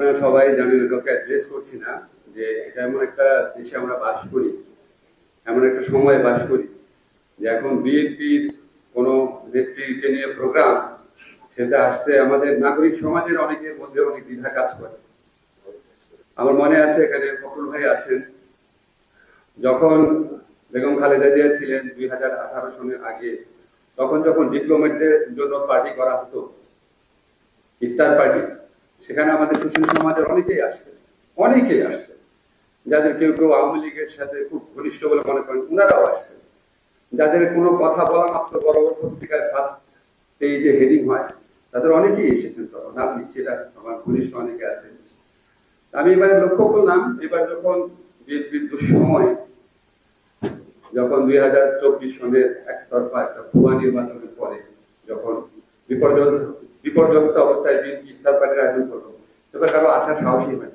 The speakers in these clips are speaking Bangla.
আপনারা সবাই জানেন কাউকে অ্যাড্রেস করছি না, যে এটা এমন একটা দেশে আমরা বাস করি, এমন একটা সময়ে বাস করি, যে এখন বিএনপির কোন নেত্রীকে নিয়ে প্রোগ্রাম সেটা আসতে আমাদের নাগরিক সমাজের অনেকের মধ্যে অনেক দ্বিধা কাজ করে। আমার মনে আছে এখানে ফখরুল ভাই আছেন। যখন বেগম খালেদা জিয়া ছিলেন দুই হাজার আঠারো সনের আগে, তখন যখন ডিপ্লোমেটদের জন্য পার্টি করা হতো, ইফতার পার্টি সেখানে আমাদের সুশীল সমাজের অনেকেই আসতেন অনেকেই আসতেন। যাদের কেউ কেউ আওয়ামী লীগের সাথে খুব ঘনিষ্ঠ বলে মনে করেন ওনারাও আসতেন। যাদের কোনো কথা বলা মাত্র বড় বড় পত্রিকায় ফার্স্ট এই যে হেডিং হয়, তাদের অনেকেই এসেছেন তখন। আপনি ছিলেন আমার ঘনিষ্ঠ অনেকে আছেন। আমি এবারে লক্ষ্য করলাম, এবার যখন বিএনপির দুঃসময় যখন দুই হাজার চব্বিশ সনের একতরফা একটা ভুয়া নির্বাচনের পরে, যখন বিপর্যস্ত বিপর্যস্ত অবস্থায় ইফতার পার্টির আয়োজন করল। তবে কারও আশা সাহসী হয়।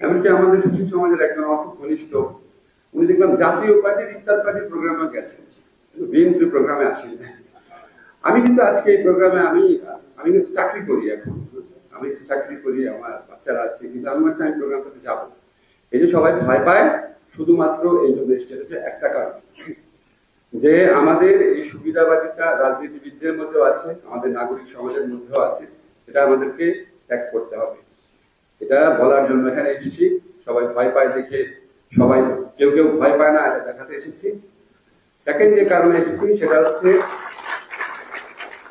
এমনকি আমাদের সুশীল সমাজের একজন অর্থ ঘনিষ্ঠ, উনি দেখলাম জাতীয় পার্টির ইফতার পার্টির প্রোগ্রামে গেছেন। বিএনপি প্রোগ্রামে আসেন। আমি কিন্তু আজকে এই প্রোগ্রামে আমি আমি কিন্তু চাকরি করি এখন। আমি চাকরি করি, আমার বাচ্চারা আছে, কিন্তু আমি বলছি আমি প্রোগ্রামটাতে যাব। এই যে সবাই ভয় পায়, শুধুমাত্র এই জন্য হচ্ছে একটা কারণ। যে আমাদের এই সুবিধাবাদিতা রাজনীতিবিদদের মধ্যেও আছে, আমাদের নাগরিক সমাজের মধ্যেও আছে, এটা আমাদেরকে ত্যাগ করতে হবে। এটা বলার জন্য এখানে এসেছি। সবাই ভয় পায় দেখে সবাই, কেউ কেউ ভয় পায় না, এটা দেখাতে এসেছি। সেকেন্ড যে কারণে এসেছি, সেটা হচ্ছে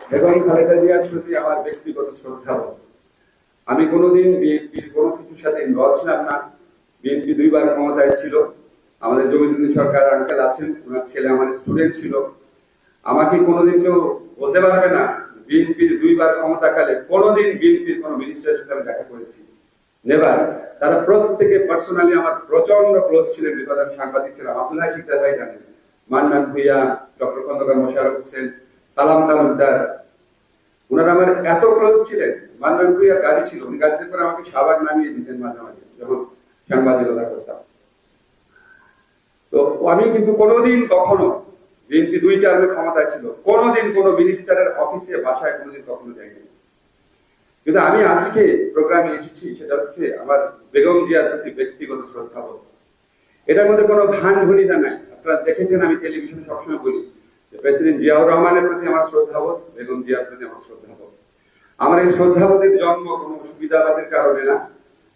বেগম খালেদা জিয়ার প্রতি আমার ব্যক্তিগত শ্রদ্ধা আমি কোনোদিন বিএনপির কোনো কিছুর সাথে ইনভলভ ছিলাম না। বিএনপি দুইবার ক্ষমতায় ছিল। আমাদের জমিদুদ্দিন সরকার আঙ্কেল আছেন, ওনার ছেলে আমার স্টুডেন্ট ছিল। আমাকে কোনোদিন কেউ বলতে পারবে না বিএনপির দুইবার ক্ষমতাকালে কোনোদিন বিএনপির কোন মিনিস্টারের সাথে আমি দেখা করেছি। নেবার তারা প্রত্যেকে পার্সোনালি আমার প্রচণ্ড ক্লোজ ছিলেন আমি সাংবাদিক ছিলাম আব্দুল্লাহ শিকদার ভাই জানেন, মান্নান ভুইয়া, ডক্টর খন্দকার মোশারফ হোসেন, সালাম তালুকদার। ওনারা আমার এত ক্লোজ ছিলেন, মান্নান ভুইয়া গাড়ি ছিল, উনি গাড়িতে করে আমাকে সাবান নামিয়ে দিতেন মাঝে মাঝে, যখন সাংবাদিকতা করতাম। তো আমি কিন্তু কোনোদিন কখনো বিএনপি দুই টার্মে ক্ষমতায় ছিল, কোনোদিন কোনো মিনিস্টারের অফিসে বাসায় কোনোদিন কখনো যাইনি। কিন্তু আমি আজকে প্রোগ্রামে এসেছি, সেটা হচ্ছে আমার বেগম জিয়ার প্রতি ব্যক্তিগত শ্রদ্ধাবোধ এটার মধ্যে কোনো ভান ভনিতা নাই। আপনারা দেখেছেন, আমি টেলিভিশনে সবসময় বলি প্রেসিডেন্ট জিয়াউর রহমানের প্রতি আমার শ্রদ্ধাবোধ বেগম জিয়ার প্রতি আমার শ্রদ্ধাবোধ আমার এই শ্রদ্ধাবোধের জন্ম কোনো সুবিধাবাদের কারণে না।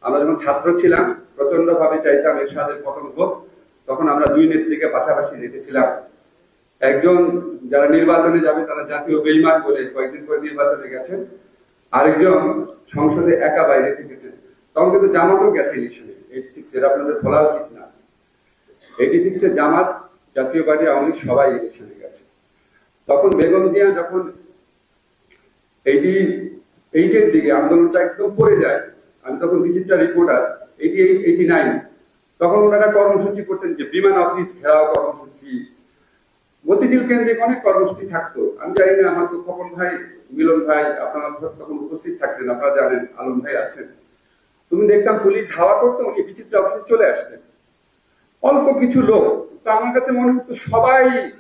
আমরা যখন ছাত্র ছিলাম প্রচণ্ড ভাবে চাইতাম এরশাদের পতন হোক তখন আমরা দুই নেত্রীকে পাশাপাশি রেখেছিলাম। একজন যারা নির্বাচনে যাবে তারা জাতীয় বেইমান বলে কয়েকদিন পরে নির্বাচনে গেছেন। আরেকজন সংসদে একা বাইরে থেকেছেন তখন কিন্তু জামাতও গেছে ইলেকশনে। এইটি সিক্স এর আপনাদের বলা উচিত না। এইটি সিক্স এর জামাত, জাতীয় পার্টি, আওয়ামী সবাই ইলেকশনে গেছে। তখন বেগম জিয়া যখন এইটি এইটের দিকে আন্দোলনটা একদম পড়ে যায়, আমি তখন Bichitra reporter eight eighty nine তখন ওনারা কর্মসূচি করতেন যে বিমান অফিস, ঘেরাও কর্মসূচি। মতিঝিল কেন্দ্রিক অনেক কর্মসূচি থাকতো। আমি জানি না হয়তো খোকন ভাই, মিলন ভাই, আপনারা তখন উপস্থিত থাকতেন, আপনারা জানেন, আলম ভাই আছেন। তুমি দেখতাম পুলিশ ধাওয়া করতো, উনি বিচিত্র অফিসে চলে আসতেন। অল্প কিছু লোক, তো আমার কাছে মনে হতো সবাই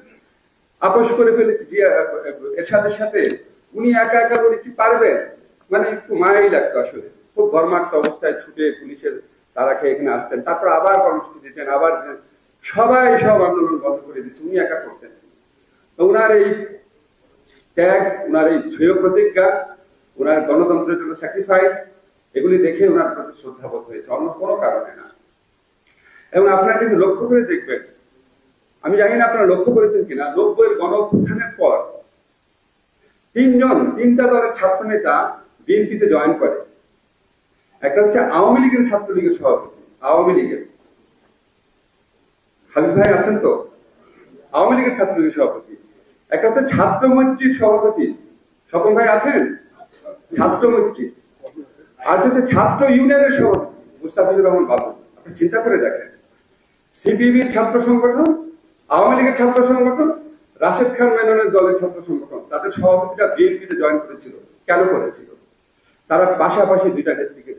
আপোষ করে ফেলেছে, যে, এরশাদের সাথে। উনি একা একা করে কি পারবেন? মানে একটু মায়াই লাগতো আসলে। খুব ঘর্মাক্ত অবস্থায় ছুটে পুলিশের তারা খেয়ে এখানে আসতেন। তারপর আবার কর্মসূচি দিতেন, আবার সবাই সব আন্দোলন বন্ধ করে দিচ্ছে উনি একা করতেন তো উনার এই ত্যাগ, উনার এই ঝেয় প্রতিজ্ঞা, উনার গণতন্ত্রের জন্য স্যাক্রিফাইস এগুলি দেখে উনার প্রতি শ্রদ্ধাবোধ হয়েছে, অন্য কোনো কারণে না। এবং আপনারা কিন্তু লক্ষ্য করে দেখবেন, আমি জানি না আপনারা লক্ষ্য করেছেন কিনা, নব্বইয়ের গণ অভ্যুত্থানের পর তিনজন, তিনটা দলের ছাত্র নেতা বিএনপিতে জয়েন করে। একটা হচ্ছে আওয়ামী লীগের ছাত্রলীগের সভাপতি, আওয়ামী লীগের। হাবিব ভাই আছেন তো? আওয়ামী লীগের ছাত্রলীগের সভাপতি। একটা হচ্ছে ছাত্র মৈত্রীর সভাপতি। স্বপন ভাই আছেন? ছাত্র মৈত্রী আর হচ্ছে ছাত্র ইউনিয়নের সভাপতি, মুস্তাফিজুর রহমান বাবু। আপনি চিন্তা করে দেখেন। সিপিবির ছাত্র সংগঠন, আওয়ামী লীগের ছাত্র সংগঠন, রাশেদ খান মেননের দলের ছাত্র সংগঠন, তাদের সভাপতিরা বিএনপিতে জয়েন করেছিল। কেন করেছিল? তারা পাশাপাশি দুইটা নেত্রীকে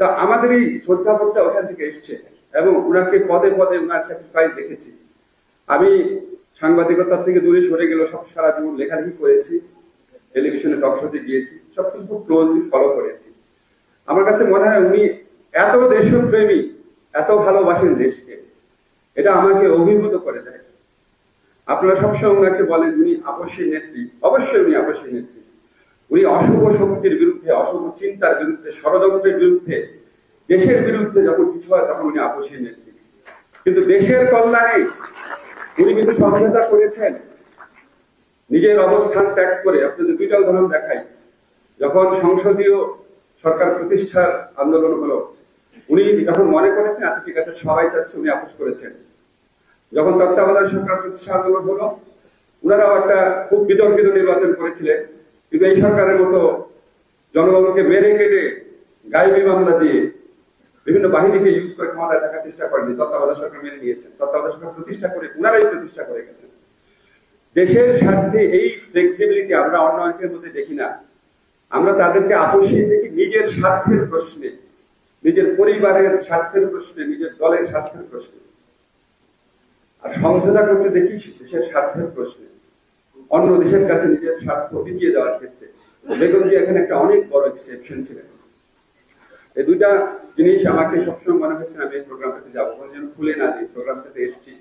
তা আমাদের এই শ্রদ্ধাবোধটা ওখান থেকে এসছে এবং উনাকে পদে পদে উনার স্যাক্রিফাইস দেখেছি। আমি সাংবাদিকতার থেকে দূরে সরে গেল সব সারা জীবন লেখালেখি করেছি টেলিভিশনে টক শোতে গিয়েছি, সবকিছু খুব ক্লোজলি ফলো করেছি। আমার কাছে মনে হয় উনি এত দেশপ্রেমী, এত ভালোবাসেন দেশকে, এটা আমাকে অভিভূত করে দেয়। আপনারা সবসময় ওনাকে বলেন, উনি আপসী নেত্রী। অবশ্যই উনি আপসী নেত্রী। উনি অশুভ শক্তির বিরুদ্ধে, অশুভ চিন্তার বিরুদ্ধে, ষড়যন্ত্রের বিরুদ্ধে, দেশের বিরুদ্ধে যখন কিছু হয় তখন উনি আপসী নেত্রী কিন্তু দেশের কল্যাণে উনি কিন্তু সমঝোতা করেছেন। নিজের অবস্থান ত্যাগ করে, আপনাদের দুইটা উদাহরণ দেখাই। যখন সংসদীয় সরকার প্রতিষ্ঠার আন্দোলন হলো, উনি যখন মনে করেছেন আচ্ছা ঠিক আছে, সবাই চাচ্ছে উনি আপোষ করেছেন। যখন তত্ত্বাবধায়ক সরকার প্রতিষ্ঠা আন্দোলন হলো ওনারাও একটা খুব বিতর্কিত নির্বাচন করেছিলেন। কিন্তু সরকারের মতো জনগণকে মেরে কেটে গায়েবী মামলা দিয়ে বিভিন্ন বাহিনীকে ইউজ করে ক্ষমতায় থাকার চেষ্টা করেনি, তত্ত্বাবধায়ক সরকার মেনে নিয়েছেন তত্ত্বাবধায়ক সরকার প্রতিষ্ঠা করে ওনারাই প্রতিষ্ঠা করে গেছেন দেশের স্বার্থে এই ফ্লেক্সিবিলিটি আমরা অন্য অনেকের মধ্যে দেখি না। আমরা তাদেরকে আপোষিয়ে দেখি নিজের স্বার্থের প্রশ্নে, নিজের পরিবারের স্বার্থের প্রশ্নে, নিজের দলের স্বার্থের প্রশ্নে। আর সমঝোতা করতে দেখি দেশের স্বার্থের প্রশ্নে। অন্য দেশের কাছে নিজের স্বার্থ বিকিয়ে দেওয়ার ক্ষেত্রে বেগম জি এখানে একটা অনেক বড় এক্সেপশন ছিলেন। এই দুইটা জিনিস আমাকে সবসময় মনে হচ্ছে আমি এই প্রোগ্রামটাতে যাব। কোনো যেন খুলে না দিই প্রোগ্রামটাতে এসেছি।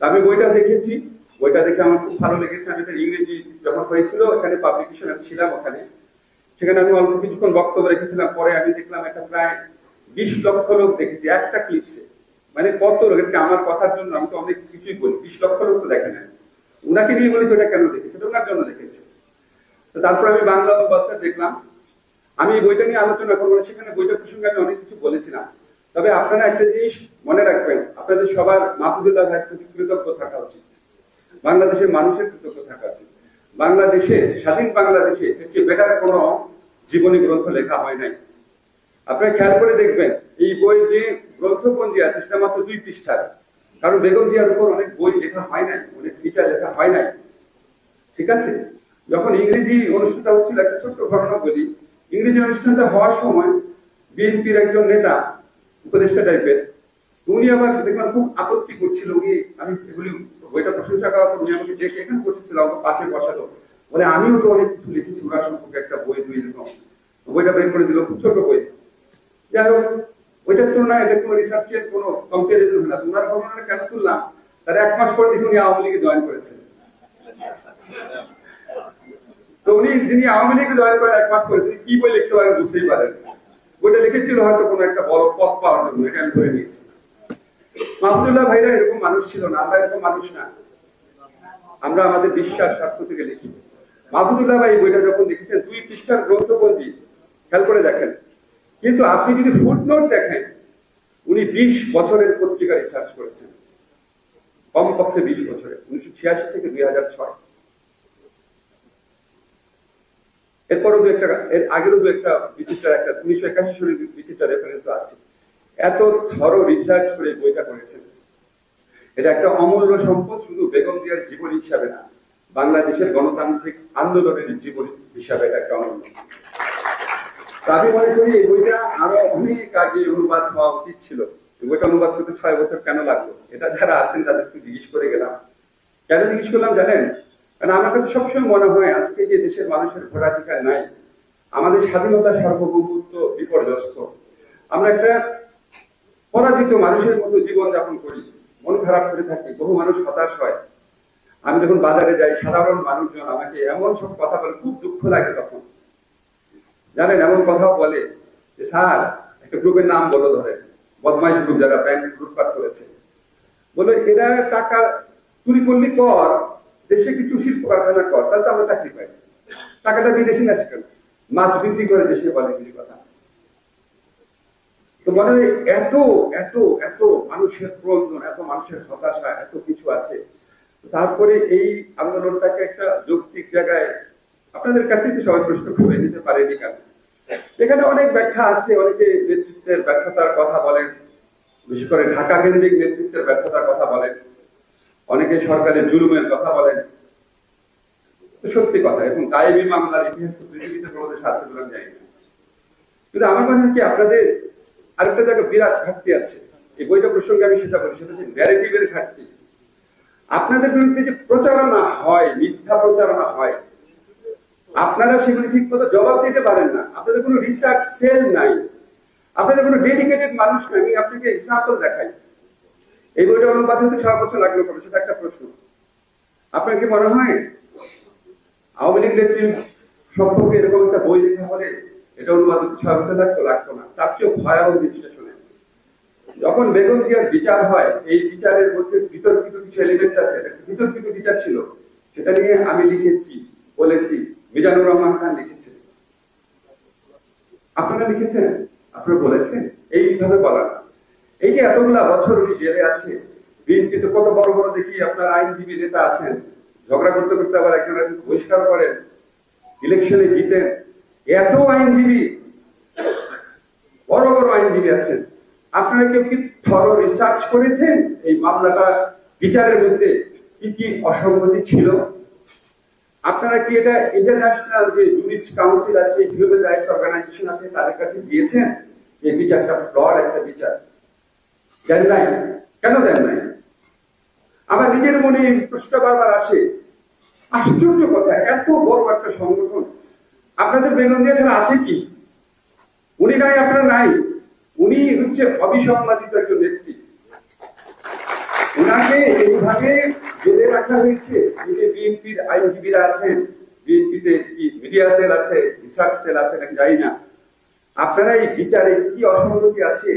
আমি বইটা দেখেছি। বইটা দেখে আমার খুব ভালো লেগেছে। আমি এটা ইংরেজি যখন হয়েছিল, এখানে পাবলিকেশন ছিলাম ওখানে। সেখানে আমি অল্প কিছুক্ষণ বক্তব্য রেখেছিলাম। পরে আমি দেখলাম একটা প্রায় বিশ লক্ষ লোক দেখেছি, একটা ক্লিপসে মানে কত লোক? এটা আমার কথার জন্য আমি তো অনেক কিছুই বলি। বিশ লক্ষ লোক তো দেখে না উনাকে নিয়ে বলেছি, ওটা কেন দেখেছে? ওনার জন্য দেখেছে। তারপর আমি বাংলা অনুবাদটা দেখলাম। আমি বইটা নিয়ে আলোচনা করব না, সেখানে বইটা প্রসঙ্গে আমি অনেক কিছু বলেছিলাম। তবে আপনারা একটা জিনিস মনে রাখবেন, আপনাদের সবার মাহফুদুল্লাহ ভাই প্রতি কৃতজ্ঞ থাকা উচিত। বাংলাদেশের মানুষের কৃতজ্ঞ থাকা উচিত। বাংলাদেশে, স্বাধীন বাংলাদেশে চেয়ে বেটার কোন জীবনী গ্রন্থ লেখা হয় নাই। আপনারা খেয়াল করে দেখবেন, এই বই যে গ্রন্থপঞ্জি আছে, সেটা মাত্র দুই পৃষ্ঠার। কারণ বেগম জিয়ার উপর অনেক বই লেখা হয় নাই, অনেক ফিচার লেখা হয় নাই। ঠিক আছে? যখন ইংরেজি অনুষ্ঠানটা হচ্ছিল, একটা ছোট্ট ঘটনা বলি। ইংরেজি অনুষ্ঠানটা হওয়ার সময় বিএনপির একজন নেতা, উপদেষ্টা টাইপের, উনি আবার দেখলাম খুব আপত্তি করছিল। উনি, আমি এগুলি বইটা প্রশংসা করার পর উনি আমাকে ডেকে এখানে বসেছিল আমার পাশে বসালো। বলে, আমিও তো অনেক কিছু লিখেছি ওরা সম্পর্কে একটা বই দুই এরকম। বইটা বের করে দিল, খুব ছোট বই। যাই হোক ওইটার তুলনায় রিসার্চের কম্পারিজন তোমার কেন তুললাম এক মাস পরে দেখুন আওয়ামী লীগে জয়েন তো উনি যিনি আওয়ামী লীগে জয়েন এক মাস পরে কি বই লিখতে পারেন বুঝতেই পারেন। বইটা লিখেছিল হয়তো কোনো একটা বড় পথ পাওয়ার জন্য, এটা আমি ধরে নিয়েছি। মাহমুদুল্লাহ ভাইরা এরকম মানুষ ছিল না, আমরা এরকম মানুষ না। আমরা আমাদের বিশ্বাস স্বার্থ থেকে লিখি। মাহমুদুল্লাহ ভাই বইটা যখন লিখেছেন দুই পৃষ্ঠার গ্রন্থপঞ্জি, খেয়াল করে দেখেন। কিন্তু আপনি যদি ফুটনোট দেখেন, উনি বিশ বছরের পত্রিকা রিসার্চ করেছেন। কমপক্ষে বিশ বছরে, উনিশশো ছিয়াশি থেকে দুই হাজার ছয়। এরপরও দু একটা, এর আগেরও দু একটা বিচিত্রার একটা, উনিশশো একাশি সালের বিচিত্রা রেফারেন্স আছে। এত থর রিসার্চ করে বইটা করেছেন। এটা একটা অমূল্য সম্পদ, শুধু বেগম জিয়ার জীবন হিসাবে না, বাংলাদেশের গণতান্ত্রিক আন্দোলনের জীবন হিসাবে এটা একটা অমূল্য। আমি মনে করি, এই বইটা আরও অনেক আগে অনুবাদ হওয়া উচিত ছিল। বইটা অনুবাদ করতে ছয় বছর কেন লাগল? এটা যারা আছেন, তাদের একটু জিজ্ঞেস করে গেলাম। কেন জিজ্ঞেস করলাম জানেন? কারণ আমার কাছে সবসময় মনে হয়, আজকে যে দেশের মানুষের ভোটাধিকার নাই, আমাদের স্বাধীনতা সার্বভৌমত্ব বিপর্যস্ত। আমরা একটা পরাজিত মানুষের মতো জীবন যাপন করি, মন খারাপ করে থাকি, বহু মানুষ হতাশ হয়। আমি যখন বাজারে যাই, সাধারণ মানুষজন আমাকে এমন সব কথা বলে, খুব দুঃখ লাগে তখন। জানেন, এমন কথাও বলে যে, স্যার, একটা গ্রুপের নাম বলো ধরে বদমাইশ গ্রুপ যারা, ব্যাংক লুটপাট করেছে। বলে, এরা টাকা চুরি করলি কর, দেশে কিছু শিল্প কারখানা কর, তাহলে তো আমরা চাকরি পাই। টাকাটা বিদেশে না কেন? মাছ বিক্রি করে দেশে বলে কিছু কথা। তো মনে হয় এত এত এত মানুষের প্রয়োজন এত মানুষের হতাশা, এত কিছু আছে। তারপরে এই আন্দোলনটাকে একটা যৌক্তিক জায়গায় আপনাদের কাছে তো সবাই প্রশ্ন করে দিতে পারেনি কেন? এখানে অনেক ব্যাখ্যা আছে, অনেকে নেতৃত্বের ব্যর্থতার কথা বলেন, বিশেষ করে ঢাকা কেন্দ্রিক নেতৃত্বের ব্যর্থতার কথা বলেন, অনেকে সরকারের জুলুমের কথা বলেন। সত্যি কথা, এবং গায়েবী মামলার ইতিহাস তো পৃথিবীতে আছে বলে আমি জানি না। কিন্তু আমার মনে হয় কি, আপনাদের আরেকটা জায়গায় বিরাট ঘাটতি আছে। এই বইটা প্রসঙ্গে আমি সেটা বলি, সেটা হচ্ছে ন্যারেটিভের ঘাটতি। আপনাদের বিরুদ্ধে যে প্রচারণা হয়, মিথ্যা প্রচারণা হয় আপনারা সেগুলি ঠিক মতো জবাব দিতে পারেন না। আপনাদের কোনো রিসার্চ সেল নাই। আপনাদের কোনো ডেডিকেটেড মানুষ নাই। আমি আপনাকে এক্সাম্পল দেখাই। এই বইটা অনুবাদ হতে ছয় বছর লাগল করে সেটা একটা প্রশ্ন। আপনার কি মনে হয় আওয়ামী লীগ নেত্রী সম্পর্কে এরকম একটা বই লেখা হলে এটা অনুবাদ হতে ছয় বছর লাগতো লাগতো না? তার চেয়ে ভয়াবহ বিশ্লেষণে। যখন বেগম জিয়ার বিচার হয়, এই বিচারের মধ্যে বিতর্কিত কিছু এলিমেন্ট আছে। বিতর্কিত বিচার ছিল। সেটা নিয়ে আমি লিখেছি, বলেছি। মিজানুর রহমান খান লিখেছে আপনারা লিখেছেন? আপনারা বলেছেন? এইভাবে বলা এই যে এতগুলা বছর জেলে আছে বিএনপিতে কত বড় বড় দেখি আপনার আইনজীবী নেতা আছেন, ঝগড়া করতে করতে আবার একজন বহিষ্কার করেন, ইলেকশনে জিতেন। এত আইনজীবী, বড় বড় আইনজীবী আছেন। আপনারা কেউ কি থর রিসার্চ করেছেন? এই মামলাটা বিচারের মধ্যে কি কি অসঙ্গতি ছিল? আপনারা কি এটা ইন্টারন্যাশনাল যে জুরিস্ট কাউন্সিল আছে হিউম্যান রাইটস অর্গানাইজেশন আছে, তাদের কাছে দিয়েছেন যে বিচারটা ফ্লড একটা বিচার। দেন নাই কেন দেন নাই আমার নিজের মনে প্রশ্ন বারবার আসে। আশ্চর্য কথা, এত বড় একটা সংগঠন। আপনাদের বেগম তাহলে আছে কি? উনি নাই, আপনারা নাই। উনি হচ্ছে অবিসম্বাদিত একজন নেত্রী ওনাকে এইভাবে জেলে রাখা হয়েছে। বিএনপির আইনজীবীরা আছেন, বিএনপিতে কি মিডিয়া সেল আছে, রিসার্চ সেল আছে নাকি জানি না। আপনারা এই বিচারে কি অসঙ্গতি আছে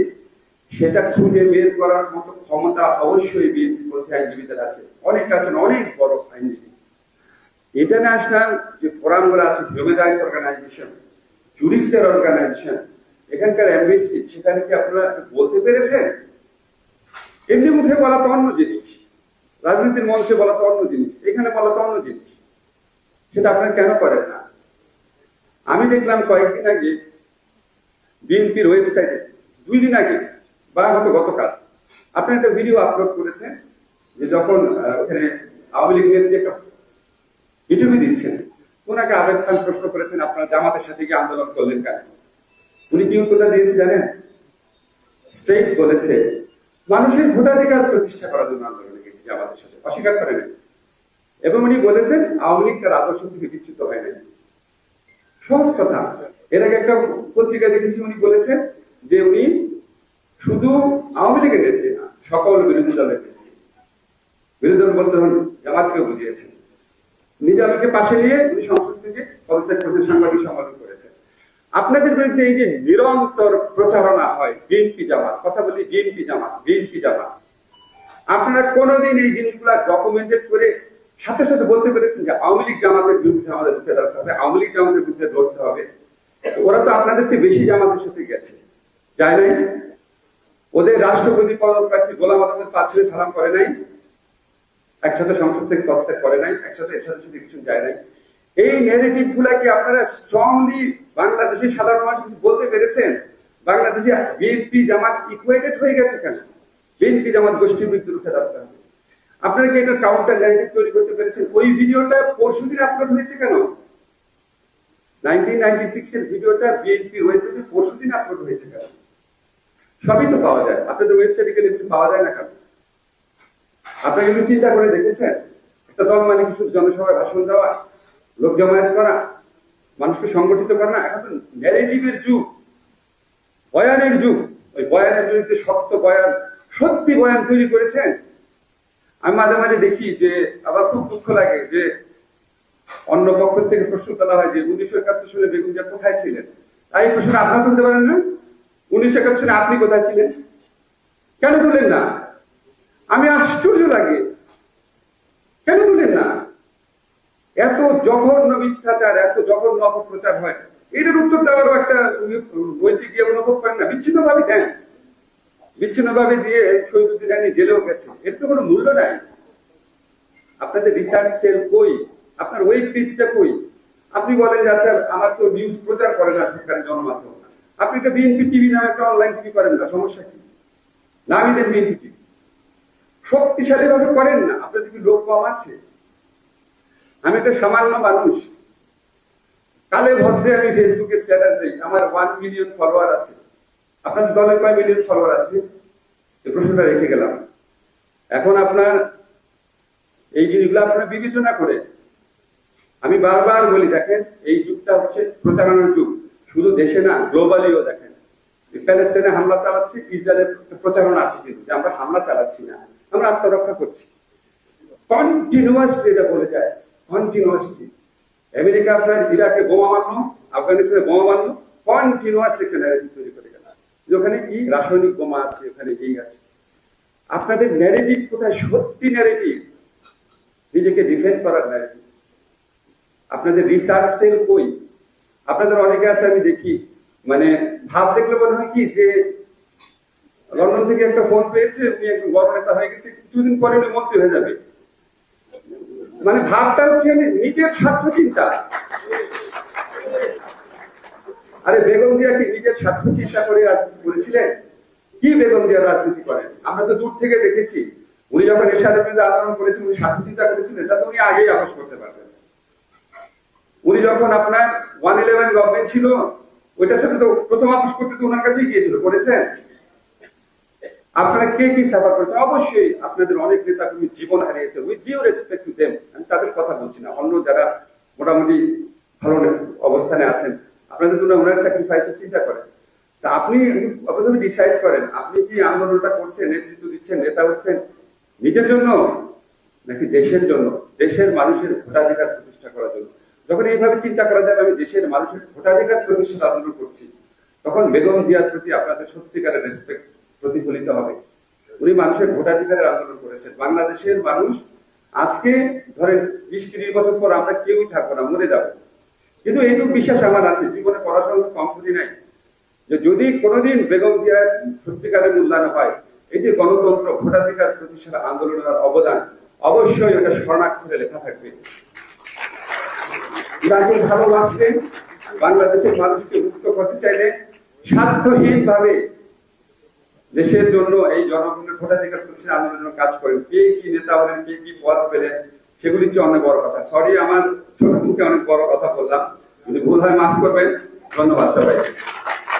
সেটা খুঁজে বের করার মতো ক্ষমতা অবশ্যই বিএনপির মধ্যে আইনজীবীদের আছে। অনেক আছেন, অনেক বড় আইনজীবী। ইন্টারন্যাশনাল যে ফোরামগুলো আছে হিউম্যান রাইটস অর্গানাইজেশন জুরিস্টের অর্গানাইজেশন, এখানকার এমবিসি, সেখানে কি আপনারা বলতে পেরেছেন? এমনি মুখে বলা তো অন্য জিনিস। রাজনীতির মঞ্চে বলা তো অন্য জিনিস। এখানে বলা তো অন্য জিনিস। সেটা আপনারা কেন করেন না? আমি দেখলাম কয়েকদিন আগে বিএনপির ওয়েবসাইটে, দুই দিন আগে, বা হয়তো গতকাল, আপনি একটা ভিডিও আপলোড করেছেন যে যখন ওখানে আওয়ামী লীগ নেত্রী একটা ইন্টারভিউ দিচ্ছেন, ওনাকে আবেদ খান প্রশ্ন করেছেন, আপনারা জামাতের সাথে গিয়ে আন্দোলন করলেন কেন? উনি কি উত্তরটা দিয়েছে জানেন? স্ট্রেট বলেছে, মানুষের ভোটাধিকার প্রতিষ্ঠা করার জন্য আন্দোলনে গেছি জামাতের সাথে। অস্বীকার করেন। এবং উনি বলেছেন, আওয়ামী লীগ তার আদর্শ থেকে বিচ্যুত হয় নাই। সহজ কথা। এর আগে একটা পত্রিকা দেখেছি, উনি বলেছেন যে উনি শুধু আওয়ামী লীগের নেত্রী না, সকল বিরোধী দলের নেত্রী। বিরোধী দল বলতে হন জামাতকে বুঝিয়েছেন। নিজামীকে পাশে নিয়ে উনি সংসদ থেকে পদত্যাগ করেছেন, সাংবাদিক সম্মেলন করেছেন। আপনাদের বিরুদ্ধে এই যে নিরন্তর প্রচারণা হয়, বিএনপি জামাত, কথা বলি বিএনপি জামাত বিএনপি জামাত। আপনারা কোনোদিন এই জিনিসগুলা ডকুমেন্টেড করে সাথে সাথে বলতে পেরেছেন যে আওয়ামী লীগ জামাতের বিরুদ্ধে আমাদের রুখে দাঁড়াতে হবে, আওয়ামী লীগ জামাতের বিরুদ্ধে লড়তে হবে। ওরা তো আপনাদের চেয়ে বেশি জামাতের সাথে গেছে। যায় নাই? ওদের রাষ্ট্রপতি পদপ্রার্থী গোলাম আহমেদ পাঁচলে সালাম করে নাই। একসাথে সংসদ থেকে পদত্যাগ করে নাই, একসাথে এর সাথে কিছু যায় নাই। এই নেগেটিভ গুলাকে আপনারা স্ট্রংলি বাংলাদেশের সাধারণ মানুষ কিছু বলতে পেরেছেন? বাংলাদেশে বিএনপি জামাত ইকুয়েটেড হয়ে গেছে কেন? বিএনপি জামাত গোষ্ঠীর বিরুদ্ধে রুখে দাঁড়াতে আপনারা কি এটা কাউন্টার ন্যারেটিভ তৈরি করতে পেরেছেন? ওই ভিডিওটা পরশুদিন আপলোড হয়েছে কেন? নাইনটিন নাইনটি সিক্স এর ভিডিওটা বিএনপি ওয়েবসাইটে পরশুদিন আপলোড হয়েছে কেন? সবই তো পাওয়া যায়। আপনাদের ওয়েবসাইটে গেলে একটু পাওয়া যায় না কেন? আপনারা কিন্তু চিন্তা করে দেখেছেন? একটা দল মানে কিছু জনসভায় ভাষণ দেওয়া, লোক জমায়েত করা, মানুষকে সংগঠিত করা? না এখন ন্যারেটিভের যুগ। বয়ানের যুগ। ওই বয়ানের বিরুদ্ধে শক্ত বয়ান, সত্যি বয়ান তৈরি করেছেন আমি মাঝে মাঝে দেখি যে আবার খুব দুঃখ লাগে যে অন্য পক্ষ থেকে প্রশ্ন তোলা হয় যে উনিশশো একাত্তর সালে বেগুন জিয়া কোথায় ছিলেন? তাই প্রশ্ন আপনার তুলতে পারেন না? উনিশশো একাত্তর সালে আপনি কোথায় ছিলেন? কেন তুলেন না? আমি আশ্চর্য লাগে। কেন তুলেন না? এত জঘন্য মিথ্যাচার, এত জঘন্য অপপ্রচার হয়। এটার উত্তর দেওয়ারও একটা বইতে গিয়ে করেন না। বিচ্ছিন্ন ভাবে দেন বিচ্ছিন্ন ভাবে দিয়ে শহীদুদ্দিন রানী জেলেও গেছে। এর তো কোনো মূল্য নাই। আপনাদের রিসার্চ সেল কই? আপনার ওয়েব পেজটা কই? আপনি বলেন যে আচ্ছা আমার তো নিউজ প্রচার করে না সরকারি গণমাধ্যম আপনি তো বিএনপি টিভি নামে একটা অনলাইন টিভি করেন না? সমস্যা কি? নামই দেন বিএনপি টিভি শক্তিশালী ভাবে করেন না। আপনাদের কি লোক কম আছে? আমি একটা সামান্য মানুষ। কালে ভদ্রে আমি ফেসবুকে স্ট্যাটাস দিই। আমার ওয়ান মিলিয়ন ফলোয়ার আছে। আপনার দলে কয় মিলিয়ন ফলোয়ার আছে? এই প্রশ্নটা রেখে গেলাম। এখন আপনার এই জিনিসগুলো আপনারা বিবেচনা করে আমি বারবার বলি, দেখেন, এই যুগটা হচ্ছে প্রচারণার যুগ। শুধু দেশে না গ্লোবালিও দেখেন। প্যালেস্টাইনে হামলা চালাচ্ছি ইসরায়েলের প্রচারণা আছে কিন্তু আমরা হামলা চালাচ্ছি না, আমরা আত্মরক্ষা করছি। কন্টিনিউয়াসলি এটা বলে যায় কন্টিনিউয়াসলি আমেরিকা আপনার ইরাকে বোমা মারলো, আফগানিস্তানে বোমা মারলো কন্টিনিউয়াসলি একটা ন্যারেটিভ তৈরি করে। যে ওখানে কি রাসায়নিক বোমা আছে, ওখানে এই আছে? আপনাদের ন্যারেটিভ কোথায়? সত্যি ন্যারেটিভ নিজেকে ডিফেন্ড করার ন্যারেটিভ আপনাদের রিসার্চ সেল কই? আপনাদের অনেকে আছে, আমি দেখি। মানে ভাব দেখলে মনে হয় কি যে, লন্ডন থেকে একটা ফোন পেয়েছে, উনি একটু বড় নেতা হয়ে গেছে, কিছুদিন পরে উনি মন্ত্রী হয়ে যাবে। মানে ভাবটা হচ্ছে নিজের স্বার্থ চিন্তা আরে বেগম দিয়া কি নিজের স্বার্থ চিন্তা করে করেছিলেন কি বেগম দিয়া রাজনীতি করেন? আমরা তো দূর থেকে দেখেছি, উনি যখন এরশাদের বিরুদ্ধে আন্দোলন করেছেন, উনি স্বার্থ চিন্তা করেছিলেন তো উনি আগেই আপোষ করতে পারতেন উনি যখন আপনার ওয়ান ইলেভেন গভর্নমেন্ট ছিল, ওইটার সাথে তো প্রথম আপোষ করতে তো ওনার কাছেই গিয়েছিল, করেছেন? আপনারা কে কি সাফার করেছেন? অবশ্যই আপনাদের অনেক নেতা কর্মী জীবন হারিয়েছে with due respect to them আমি তাদের কথা বলছি না, অন্য যারা মোটামুটি ভালো অবস্থানে আছেন আপনাদের জন্য ওনার স্যাক্রিফাইস চিন্তা করেন। তা আপনি প্রথমে ডিসাইড করেন, আপনি কি আন্দোলনটা করছেন, নেতৃত্ব দিচ্ছেন, নেতা হচ্ছেন, নিজের জন্য নাকি দেশের জন্য, দেশের মানুষের ভোটাধিকার প্রতিষ্ঠা করার জন্য? যখন এইভাবে চিন্তা করা যাবে আমি দেশের মানুষের ভোটাধিকার প্রতিষ্ঠা আন্দোলন করছি, তখন বেগম জিয়ার প্রতি আপনাদের সত্যিকারের রেসপেক্ট প্রতিফলিত হবে। উনি মানুষের ভোটাধিকারের আন্দোলন করেছেন। বাংলাদেশের মানুষ আজকে ধরেন বিশ ত্রিশ বছর পর আমরা কেউই থাকব না, মরে যাব। কিন্তু এইটুকু বিশ্বাস আমার আছে জীবনে পড়াশোনা কম নাই। যে যদি কোনোদিন বেগম জিয়ার সত্যিকারের মূল্যায়ন হয়, এই যে গণতন্ত্র ভোটাধিকার প্রতিষ্ঠার আন্দোলনের অবদান, অবশ্যই স্বর্ণাক্ষরে লেখা থাকবে। বাংলাদেশের মানুষকে মুক্ত করতে চাইলে স্বার্থহীন ভাবে দেশের জন্য এই জনগণের ভোটাধিকার প্রতিষ্ঠা আন্দোলনের কাজ করেন। কে কি নেতা হলেন, কে কি পদ পেলেন, সেগুলি হচ্ছে অনেক বড় কথা। সরি আমার ছোট মুখে অনেক বড় কথা বললাম। যদি ভুল হয়, মাফ করবেন। 不安った方がいい。